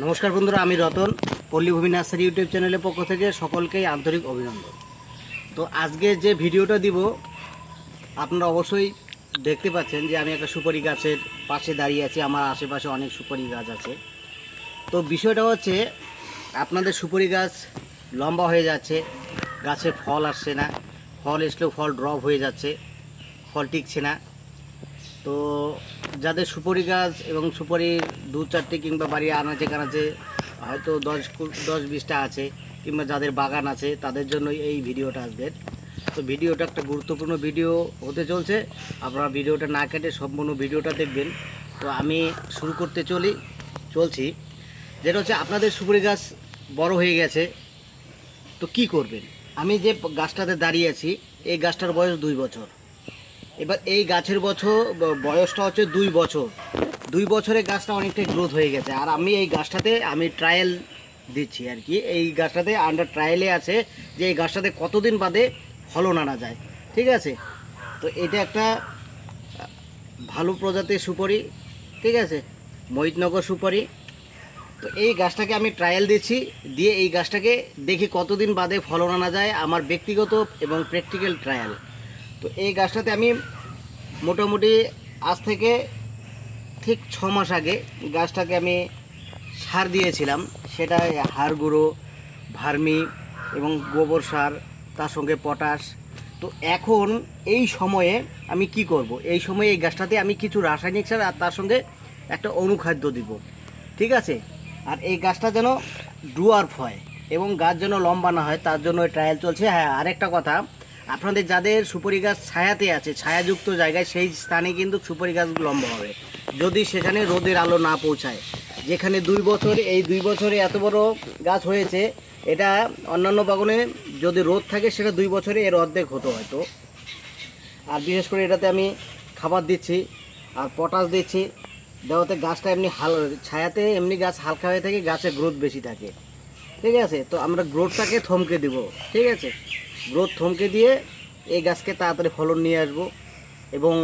নমস্কার বন্ধুরা, আমি রতন, পল্লীভূমি নার্সারি ইউটিউব চ্যানেলের পক্ষ থেকে সকলকেই আন্তরিক অভিনন্দন। তো আজকে যে ভিডিওটা দিব, আপনারা অবশ্যই দেখতে পাচ্ছেন যে আমি একটা সুপারি গাছের পাশে দাঁড়িয়ে আছি, আমার আশেপাশে অনেক সুপারি গাছ আছে। তো বিষয়টা হচ্ছে, আপনাদের সুপারি গাছ লম্বা হয়ে যাচ্ছে, গাছে ফল আসছে না, ফল আসলেও ফল ড্রপ হয়ে যাচ্ছে, ফল টিকছে না। তো যাদের সুপারি গাছ এবং সুপারির দু চারটে কিংবা বাড়ি আনাচে কানাচে, হয়তো দশ দশ বিশটা আছে কিংবা যাদের বাগান আছে, তাদের জন্য এই ভিডিওটা আজকের তো ভিডিওটা একটা গুরুত্বপূর্ণ ভিডিও হতে চলছে। আপনারা ভিডিওটা না কেটে সম্পূর্ণ ভিডিওটা দেখবেন। তো আমি শুরু করতে চলি, চলছি। যেটা হচ্ছে আপনাদের সুপারি গাছ বড় হয়ে গেছে, তো কি করবেন? আমি যে গাছটাতে দাঁড়িয়ে আছি, এই গাছটার বয়স দুই বছর। এবার এই গাছের বছর বয়সটা হচ্ছে দুই বছর। দুই বছরে গাছটা অনেকটাই গ্রোথ হয়ে গেছে। আর আমি এই গাছটাতে আমি ট্রায়াল দিচ্ছি আর কি। এই গাছটাতে আন্ডার ট্রায়ালে আছে যে এই গাছটাতে কতদিন বাদে ফলন আনা যায়। ঠিক আছে? তো এটা একটা ভালো প্রজাতির সুপারি। ঠিক আছে? মহিতনগর সুপারি। তো এই গাছটাকে আমি ট্রায়াল দিচ্ছি। দিয়ে এই গাছটাকে দেখি কতদিন বাদে ফলন আনা যায়। আমার ব্যক্তিগত এবং প্র্যাকটিক্যাল ট্রায়াল তো এই গাছটাতে আমি মোটামুটি আজ থেকে ঠিক ছ মাস আগে গাছটাকে আমি সার দিয়েছিলাম। সেটা হাড় গুঁড়ো, ভার্মি এবং গোবর সার, তার সঙ্গে পটাশ। তো এখন এই সময়ে আমি কি করব? এই সময়ে এই গাছটাতে আমি কিছু রাসায়নিক সার আর তার সঙ্গে একটা অনুখাদ্য দিব। ঠিক আছে? আর এই গাছটা যেন ডুয়ার্ফ হয় এবং গাছ যেন লম্বা না হয়, তার জন্য ট্রায়াল চলছে। হ্যাঁ আরেকটা কথা। আপনাদের যাদের সুপারি গাছ ছায়াতে আছে, ছায়াযুক্ত জায়গায় সেই স্থানে কিন্তু সুপারি গাছ লম্বা হবে। যদি সেখানে রোদের আলো না পৌঁছায়, যেখানে দুই বছর, এই দুই বছরে এত বড় গাছ হয়েছে, এটা অন্যান্য বাগানে যদি রোদ থাকে, সেটা দুই বছরে এর অর্ধেক হতো হয়তো। আর বিশেষ করে এটাতে আমি খাবার দিচ্ছি, আর পটাশ দিচ্ছি, দেওয়াতে গাছটা এমনি হাল, ছায়াতে এমনি গাছ হালকা হয়ে থাকে গাছের গ্রোথ বেশি থাকে। ঠিক আছে? তো আমরা গ্রোথটাকে থমকে দিব। ঠিক আছে? গ্রোথ থমকে দিয়ে এই গাছকে তাড়াতাড়ি ফলন নিয়ে আসব। এবং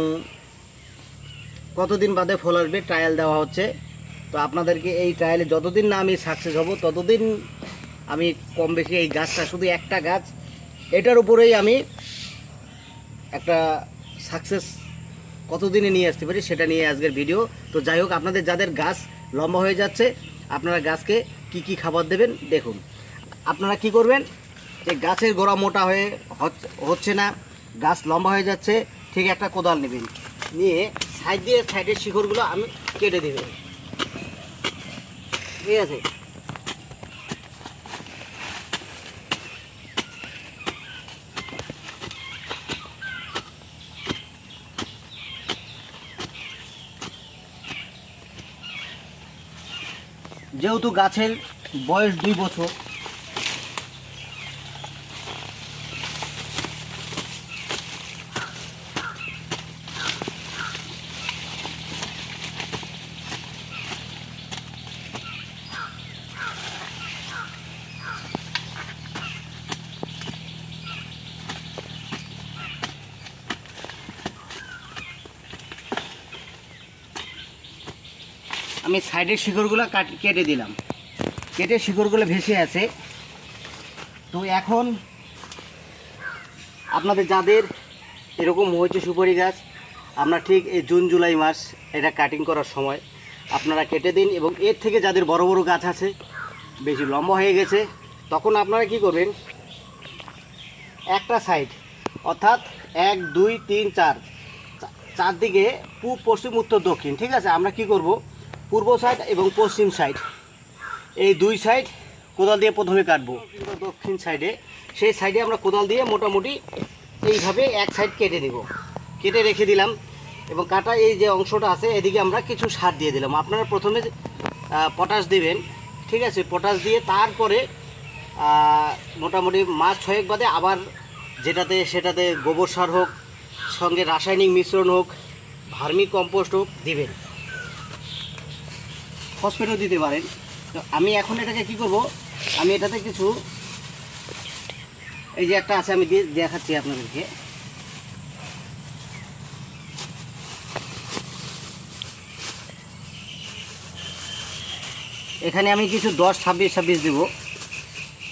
কতদিন বাদে ফল আসবে ট্রায়াল দেওয়া হচ্ছে। তো আপনাদেরকে এই ট্রায়ালে যতদিন না আমি সাকসেস হব, ততদিন আমি কম বেশি এই গাছটা শুধু একটা গাছ, এটার উপরেই আমি একটা সাকসেস কতদিনে নিয়ে আসতে পারি সেটা নিয়ে আজকের ভিডিও তো যাই হোক, আপনাদের যাদের গাছ লম্বা হয়ে যাচ্ছে, আপনারা গাছকে কি কি খাবার দেবেন দেখুন। আপনারা কি করবেন? যে গাছের গোড়া মোটা হয়ে হচ্ছে না, গাছ লম্বা হয়ে যাচ্ছে, ঠিক একটা কোদাল নেবেন। নিয়ে সাইড দিয়ে সাইডের শিকড়গুলো আমি কেটে দেবেন ঠিক আছে? যেহেতু গাছের বয়স দুই বছর আমি সাইডের শিকড়গুলো কাট কেটে দিলাম। কেটে শিকড়গুলো ভেসে আছে। তো এখন আপনাদের যাদের এরকম হয়েছে সুপারি গাছ, আমরা ঠিক এই জুন, জুলাই মাস এটা কাটিং করার সময় আপনারা কেটে দিন এবং এর থেকে যাদের বড় বড় গাছ আছে, বেশি লম্বা হয়ে গেছে, তখন আপনারা কি করবেন? একটা সাইড অর্থাৎ এক, দুই, তিন, চার চারদিকে পূব, পশ্চিম, উত্তর, দক্ষিণ, ঠিক আছে? আমরা কি করব? পূর্ব সাইড এবং পশ্চিম সাইড এই দুই সাইড কোদাল দিয়ে প্রথমে কাটবো। দক্ষিণ সাইডে সেই সাইডে আমরা কোদাল দিয়ে মোটামুটি এইভাবে এক সাইড কেটে দেব কেটে রেখে দিলাম এবং কাটা এই যে অংশটা আছে, এদিকে আমরা কিছু সার দিয়ে দিলাম। আপনারা প্রথমে পটাশ দিবেন, ঠিক আছে? পটাশ দিয়ে তারপরে মোটামুটি মাস ছয়েক বাদে আবার যেটাতে সেটাতে গোবর সার হোক, সঙ্গে রাসায়নিক মিশ্রণ হোক, ভার্মি কম্পোস্ট হোক দিবেন। ফসফেটও দিতে পারেন। তো আমি এখন এটাকে কি করব? আমি এটাতে কিছু এই যে একটা আছে, আমি দিয়ে দেখাচ্ছি আপনাদেরকে। এখানে আমি কিছু দশ, ছাব্বিশ ছাব্বিশ দিব।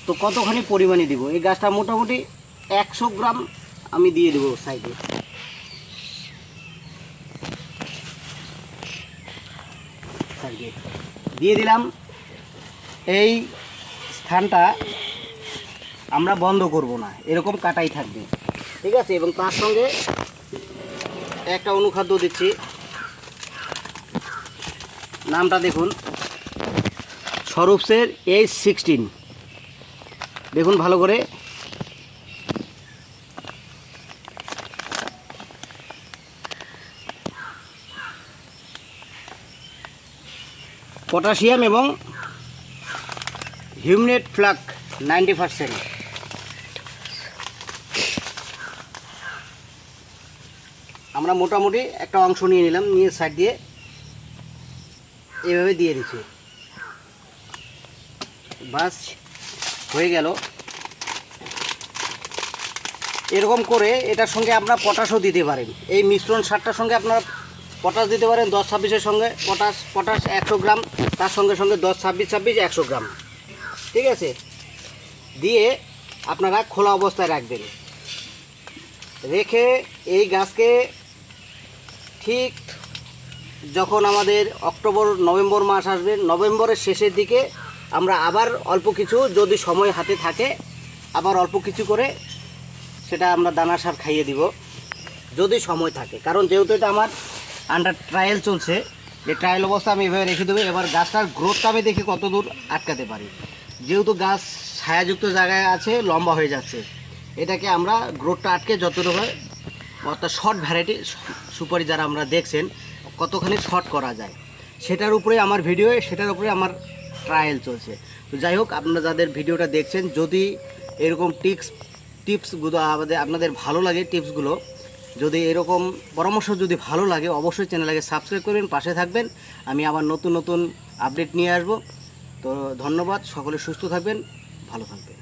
তো কতখানি পরিমাণে দিব? এই গাছটা মোটামুটি একশো গ্রাম আমি দিয়ে দেবো সাইডে সাইডে দিয়ে দিলাম। এই স্থানটা আমরা বন্ধ করব না। এরকম কাটাই থাকবে। ঠিক আছে? এবং তার সঙ্গে একটা অনুখাদ্য দিচ্ছি। নামটা দেখুন। সরুপসের এইচ সিক্সটিন দেখুন ভালো করে। পটাশিয়াম এবং হিউমিনেট ফ্লাক নাইনটি পারসেন্ট। আমরা মোটামুটি একটা অংশ নিয়ে নিলাম, নিয়ে সাইড দিয়ে এভাবে দিয়ে দিচ্ছি। বাস হয়ে গেল। এরকম করে এটার সঙ্গে আপনারা পটাশও দিতে পারেন। এই মিশ্রণ সারটার সঙ্গে আপনারা পটাশ দিতে পারেন দশ ছাব্বিশের সঙ্গে, পটাশ পটাশ একশো গ্রাম, তার সঙ্গে সঙ্গে দশ ছাব্বিশ ছাব্বিশ একশো গ্রাম। ঠিক আছে? দিয়ে আপনারা খোলা অবস্থায় রাখবেন। রেখে এই গাছকে ঠিক যখন আমাদের অক্টোবর, নভেম্বর মাস আসবে, নভেম্বরের শেষের দিকে আমরা আবার অল্প কিছু, যদি সময় হাতে থাকে, আবার অল্প কিছু করে সেটা আমরা দানা সার খাইয়ে দিব, যদি সময় থাকে। কারণ যেহেতু এটা আমার আন্ডার ট্রায়াল চলছে। যে ট্রায়াল অবস্থা আমি এভাবে রেখে দেবো। এবার গাছটার গ্রোথটা আমি দেখি কত দূর আটকাতে পারি। যেহেতু গাছ ছায়াযুক্ত জায়গায় আছে, লম্বা হয়ে যাচ্ছে। এটাকে আমরা গ্রোথটা আটকে যতটুকু হয়, অর্থাৎ শর্ট ভ্যারাইটি সুপারি যারা আমরা দেখছেন, কতখানি শর্ট করা যায়। সেটার উপরে আমার ভিডিও সেটার উপরে আমার ট্রায়াল চলছে। তো যাই হোক, আপনারা যাদের ভিডিওটা দেখছেন, যদি এরকম টিপস টিপসগুলো আমাদের, আপনাদের ভালো লাগে টিপসগুলো যদি এরকম পরামর্শ যদি ভালো লাগে, অবশ্যই চ্যানেলটাকে সাবস্ক্রাইব করবেন, পাশে থাকবেন। আমি আবার নতুন নতুন আপডেট নিয়ে আসব। তো ধন্যবাদ, সকলে সুস্থ থাকবেন, ভালো থাকবেন।